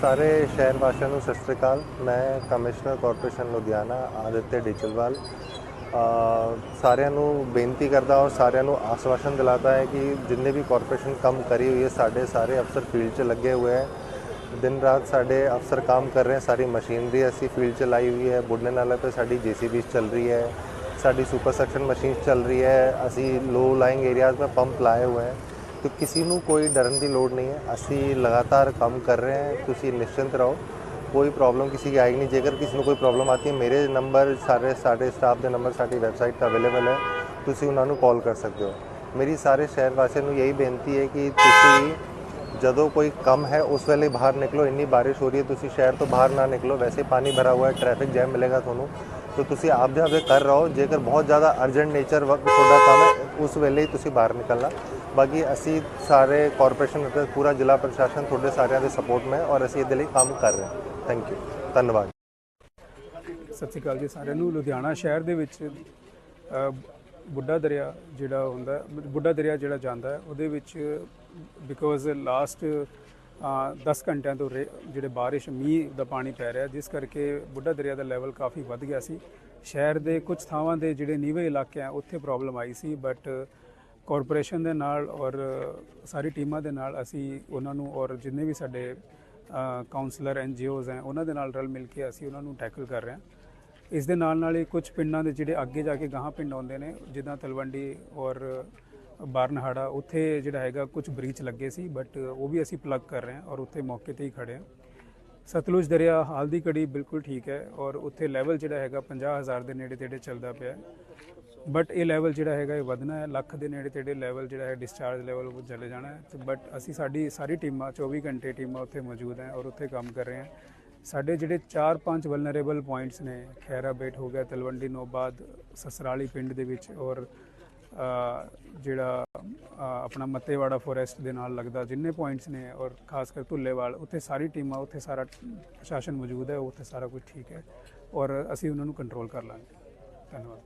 ਸਾਰੇ ਸ਼ਹਿਰ ਵਾਸੀਆਂ ਨੂੰ ਸਤਿ ਸ਼੍ਰੀ ਅਕਾਲ। ਮੈਂ ਕਮਿਸ਼ਨਰ ਕਾਰਪੋਰੇਸ਼ਨ ਲੁਧਿਆਣਾ ਆਦਿਤਿਆ ਡਿਚਲਵਾਲ ਸਾਰਿਆਂ ਨੂੰ ਬੇਨਤੀ ਕਰਦਾ ਔਰ ਸਾਰਿਆਂ ਨੂੰ ਆਸ਼ਵਾਸਨ ਦਿਲਾਤਾ ਹੈ ਕਿ ਜਿੰਨੇ ਵੀ ਕਾਰਪੋਰੇਸ਼ਨ ਕੰਮ ਕਰੀ ਹੋਈ ਹੈ, ਸਾਡੇ ਸਾਰੇ ਅਫਸਰ ਫੀਲਡ 'ਚ ਲੱਗੇ ਹੋਏ ਹੈ। ਦਿਨ ਰਾਤ ਸਾਡੇ ਅਫਸਰ ਕੰਮ ਕਰ ਰਹੇ ਹੈ, ਸਾਰੀ ਮਸ਼ੀਨਰੀ ਅਸੀਂ ਫੀਲਡ 'ਚ ਲਾਈ ਹੋਈ ਹੈ। ਬੁੱਢੇ ਨਾਲੇ ਤੇ ਸਾਡੀ ਜੀਸੀਬੀ ਚੱਲ ਰਹੀ ਹੈ, ਸਾਡੀ ਸੁਪਰ ਸੈਕਸ਼ਨ ਮਸ਼ੀਨ ਚੱਲ ਰਹੀ ਹੈ। ਅਸੀਂ ਲੋ ਲਾਈਂਗ ਏਰੀਆਜ਼ में ਪੰਪ ਲਾਏ ਹੋਏ ਹੈ। ਤੇ ਕਿਸੇ ਨੂੰ ਕੋਈ ਡਰਨ ਦੀ ਲੋੜ ਨਹੀਂ ਹੈ। ਅਸੀਂ ਲਗਾਤਾਰ ਕੰਮ ਕਰ ਰਹੇ ਹਾਂ। ਤੁਸੀਂ ਨਿਸ਼ਚਿੰਤ ਰਹੋ। ਕੋਈ ਪ੍ਰੋਬਲਮ ਕਿਸੇ ਦੀ ਆਏਗੀ ਨਹੀਂ। ਜੇਕਰ ਕਿਸੇ ਨੂੰ ਕੋਈ ਪ੍ਰੋਬਲਮ ਆਤੀ ਹੈ, ਮੇਰੇ ਨੰਬਰ ਸਾਰੇ ਸਾਡੇ ਸਟਾਫ ਦੇ ਨੰਬਰ ਸਾਡੀ ਵੈਬਸਾਈਟ ਤੇ ਅਵੇਲੇਬਲ ਹੈ। ਤੁਸੀਂ ਉਹਨਾਂ ਨੂੰ ਕਾਲ ਕਰ ਸਕਦੇ ਹੋ। ਮੇਰੀ ਸਾਰੇ ਸ਼ਹਿਰ ਵਾਸੀਆਂ ਨੂੰ ਇਹੀ ਬੇਨਤੀ ਹੈ ਕਿ ਤੁਸੀਂ ਜਦੋਂ ਕੋਈ ਕੰਮ ਹੈ, ਉਸ ਵੇਲੇ ਬਾਹਰ ਨਿਕਲੋ। ਇੰਨੀ ਬਾਰਿਸ਼ ਹੋ ਰਹੀ ਹੈ, ਤੁਸੀਂ ਸ਼ਹਿਰ ਤੋਂ ਬਾਹਰ ਨਾ ਨਿਕਲੋ। ਵੈਸੇ ਪਾਣੀ ਭਰਾ ਹੋਇਆ ਹੈ ਟ੍ਰੈਫਿਕ ਜੈਮ ਮਿਲੇਗਾ ਤੁਹਾਨੂੰ। ਤਾਂ ਤੁਸੀਂ ਆਪ ਦੇ ਆਪਦੇ ਕਰ ਰਹੋ। ਜੇਕਰ ਬਹੁਤ ਜ਼ਿਆਦਾ ਅਰਜੈਂਟ ਨੇਚਰ ਵਕਤ ਤੁਹਾਡਾ ਕੰਮ ਹੈ, ਉਸ ਵੇਲੇ ਹੀ ਤੁਸੀਂ ਬਾਹਰ ਨਿਕਲਣਾ। ਬਾਕੀ ਅਸੀਂ ਸਾਰੇ ਕਾਰਪੋਰੇਸ਼ਨ ਅਤੇ ਪੂਰਾ ਜ਼ਿਲ੍ਹਾ ਪ੍ਰਸ਼ਾਸਨ ਤੁਹਾਡੇ ਸਾਰਿਆਂ ਦੇ ਸਪੋਰਟ ਮੈਂ ਔਰ ਅਸੀਂ ਇਹਦੇ ਲਈ ਕੰਮ ਕਰ ਰਹੇ ਹਾਂ। ਥੈਂਕ ਯੂ ਧੰਨਵਾਦ। ਸਤਿ ਸ਼੍ਰੀ ਅਕਾਲ ਜੀ ਸਾਰਿਆਂ ਨੂੰ। ਲੁਧਿਆਣਾ ਸ਼ਹਿਰ ਦੇ ਵਿੱਚ ਬੁੱਢਾ ਦਰਿਆ ਜਿਹੜਾ ਹੁੰਦਾ, ਬੁੱਢਾ ਦਰਿਆ ਜਿਹੜਾ ਜਾਂਦਾ ਹੈ, ਉਹਦੇ ਵਿੱਚ ਬਿਕੋਜ਼ ਲਾਸਟ 10 ਘੰਟਿਆਂ ਤੋਂ ਰੇ- ਜਿਹੜੇ ਬਾਰਿਸ਼, ਮੀਂਹ ਦਾ ਪਾਣੀ ਪੈ ਰਿਹਾ, ਜਿਸ ਕਰਕੇ ਬੁੱਢਾ ਦਰਿਆ ਦਾ ਲੈਵਲ ਕਾਫੀ ਵੱਧ ਗਿਆ ਸੀ। ਸ਼ਹਿਰ ਦੇ ਕੁਝ ਥਾਵਾਂ ਦੇ ਜਿਹੜੇ ਨੀਵੇਂ ਇਲਾਕੇ ਆ, ਉੱਥੇ ਪ੍ਰੋਬਲਮ ਆਈ ਸੀ ਬਟ ਕਾਰਪੋਰੇਸ਼ਨ ਦੇ ਨਾਲ ਔਰ ਸਾਰੀ ਟੀਮਾਂ ਦੇ ਨਾਲ ਅਸੀਂ ਉਹਨਾਂ ਨੂੰ ਔਰ ਜਿੰਨੇ ਵੀ ਸਾਡੇ ਕਾਉਂਸਲਰ ਐਨਜੀਓਜ਼ ਹੈ, ਉਹਨਾਂ ਦੇ ਨਾਲ ਰਲ ਮਿਲ ਕੇ ਅਸੀਂ ਉਹਨਾਂ ਨੂੰ ਟੈਕਲ ਕਰ ਰਹੇ ਹਾਂ। ਇਸ ਦੇ ਨਾਲ ਨਾਲ ਹੀ ਕੁਝ ਪਿੰਡਾਂ ਦੇ ਜਿਹੜੇ ਅੱਗੇ ਜਾ ਕੇ ਗਾਹਾਂ ਪਿੰਡ ਆਉਂਦੇ ਨੇ, ਜਿੱਦਾਂ ਤਲਵੰਡੀ ਔਰ ਬਾਰਨਹਾੜਾ, ਉੱਥੇ ਜਿਹੜਾ ਹੈਗਾ ਕੁਝ ਬ੍ਰੀਚ ਲੱਗੇ ਸੀ ਬਟ ਉਹ ਵੀ ਅਸੀਂ ਪਲੱਗ ਕਰ ਰਹੇ ਹਾਂ ਔਰ ਉੱਥੇ ਮੌਕੇ ਤੇ ਹੀ ਖੜੇ ਹਾਂ। ਸਤਲੁਜ ਦਰਿਆ ਹਾਲ ਦੀ ਘੜੀ ਬਿਲਕੁਲ ਠੀਕ ਹੈ ਔਰ ਉੱਥੇ ਲੈਵਲ ਜਿਹੜਾ ਹੈਗਾ 50000 ਦੇ ਨੇੜੇ ਤੇੜੇ ਚੱਲਦਾ ਪਿਆ ਬਟ ਇਹ ਲੈਵਲ ਜਿਹੜਾ ਹੈਗਾ ਇਹ ਵਧਣਾ ਹੈ। ਲੱਖ ਦੇ ਨੇੜੇ ਤੇੜੇ ਲੈਵਲ ਜਿਹੜਾ ਹੈ ਡਿਸਚਾਰਜ ਲੈਵਲ ਉਹ ਚਲੇ ਜਾਣਾ ਹੈ। ਤੇ ਬਟ ਅਸੀਂ ਸਾਡੀ ਸਾਰੀ ਟੀਮਾਂ 24 ਘੰਟੇ ਟੀਮਾਂ ਉੱਥੇ ਮੌਜੂਦ ਹੈ ਔਰ ਉੱਥੇ ਕੰਮ ਕਰ ਰਹੇ ਹਾਂ। ਸਾਡੇ ਜਿਹੜੇ 4-5 ਵਲਨਰੇਬਲ ਪੁਆਇੰਟਸ ਨੇ ਖੈਰਾ ਬੇਟ ਹੋ ਗਿਆ, ਤਲਵੰਡੀ, ਨੋਬਾਦ, ਸਸਰਾਲੀ ਪਿੰਡ ਦੇ ਵਿੱਚ ਔਰ ਜਿਹੜਾ ਆਪਣਾ ਮੱਤੇਵਾੜਾ ਫੋਰੈਸਟ ਦੇ ਨਾਲ ਲੱਗਦਾ, ਜਿੰਨੇ ਪੁਆਇੰਟਸ ਨੇ ਔਰ ਖਾਸ ਕਰ ਧੁੱਲੇਵਾਲ, ਉੱਥੇ ਸਾਰੀ ਟੀਮਾਂ, ਉੱਥੇ ਸਾਰਾ ਪ੍ਰਸ਼ਾਸਨ ਮੌਜੂਦ ਹੈ, ਉੱਥੇ ਸਾਰਾ ਕੁਝ ਠੀਕ ਹੈ। ਔਰ ਅਸੀਂ ਉਹਨਾਂ ਨੂੰ ਕੰਟਰੋਲ ਕਰ ਲਾਂਗੇ। ਧੰਨਵਾਦ।